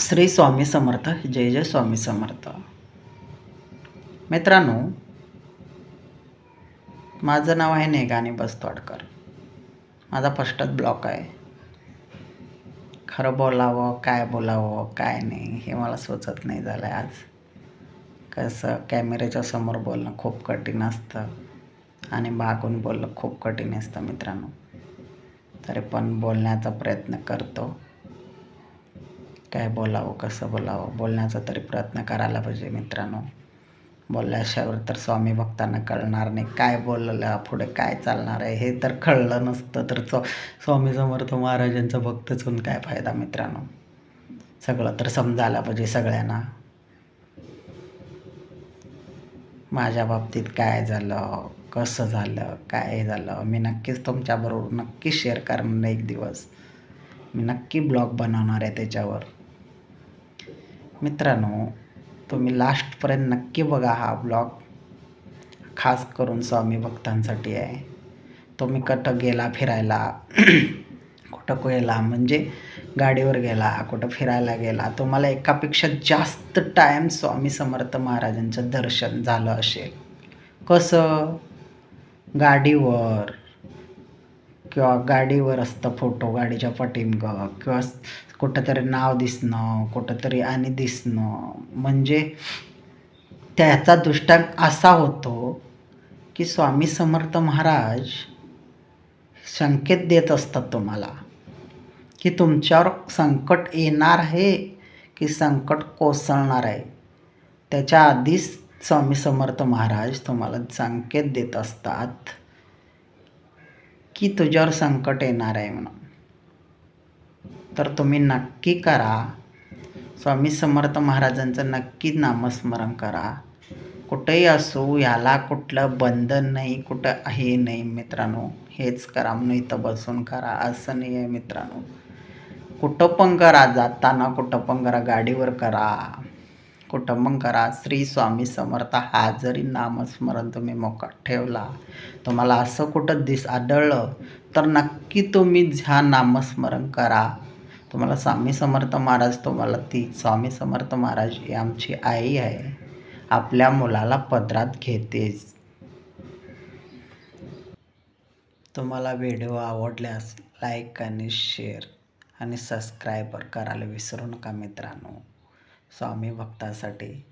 श्री स्वामी समर्थ जय जय स्वामी समर्थ. मित्रांनो माझं नाव आहे नेगाने बस्तवाडकर माझा फर्स्टच ब्लॉक आहे. खरं बोलावं काय बोलावं काय नाही हे मला सुचत नाही झालं आहे आज. कसं कॅमेऱ्याच्या समोर बोलणं खूप कठीण असतं आणि मागून बोलणं खूप कठीण असतं मित्रांनो. तरी पण बोलण्याचा प्रयत्न करतो. काय बोलावं कसं बोलावं? बोलण्याचा तरी प्रयत्न करायला पाहिजे मित्रांनो. बोलल्याशिवाय तर स्वामी भक्तांना कळणार नाही. काय बोललं पुढे काय चालणार आहे हे तर कळलं नसतं. तर स्व स्वामी समर्थ महाराजांचा भक्तच होऊन काय फायदा मित्रांनो? सगळं तर समजायला पाहिजे सगळ्यांना. माझ्या बाबतीत काय झालं कसं झालं काय झालं मी नक्कीच तुमच्याबरोबर नक्की शेअर करणार एक दिवस. मी नक्की ब्लॉग बनवणार आहे त्याच्यावर. मित्रांनो तुम्ही लास्टपर्यंत नक्की बघा हा ब्लॉग. खास करून स्वामी भक्तांसाठी आहे. तुम्ही कुठं गेला फिरायला. कुठं गेला म्हणजे गाडीवर गेला कुठं फिरायला गेला तुम्हाला एकापेक्षा जास्त टाईम स्वामी समर्थ महाराजांचं दर्शन झालं असेल. कसं? गाडीवर. किंवा गाडीवर असतं फोटो गाडीच्या पाठीमागं किंवा कुठंतरी नाव दिसणं कुठंतरी आणि दिसणं. म्हणजे त्याचा दृष्टांत असा होतो की स्वामी समर्थ महाराज संकेत देत असतात तुम्हाला की तुमच्यावर संकट येणार आहे की संकट कोसळणार आहे. त्याच्या आधीच स्वामी समर्थ महाराज तुम्हाला संकेत देत असतात. की तुझ्यावर संकट येणार आहे म्हणून. तर तुम्ही नक्की करा. स्वामी समर्थ महाराजांचं नक्की नामस्मरण करा. कुठेही असू याला कुठलं बंधन नाही कुठं हे नाही मित्रांनो हेच करा म्हणून इथं बसून करा. असं नाही आहे मित्रांनो. कुठं पण करा जाताना कुठं पण करा गाडीवर करा. कुटुंबं करा. श्री स्वामी समर्थ हा जरी नामस्मरण तुम्ही मोकाट ठेवला तुम्हाला असं कुठं दिस आढळलं तर नक्की तुम्ही ह्या नामस्मरण करा. तुम्हाला स्वामी समर्थ महाराज तुम्हाला ती स्वामी समर्थ महाराज ही आमची आई आहे. आपल्या मुलाला पदरात घेतेच. तुम्हाला व्हिडिओ आवडल्यास लाईक आणि शेअर आणि सबस्क्रायबर करायला विसरू नका मित्रांनो. स्वामी भक्तासाठी.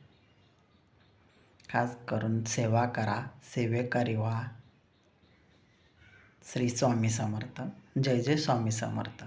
खास करून सेवा करा सेवेकरी व्हा. श्री स्वामी समर्थ. जय जय स्वामी समर्थ.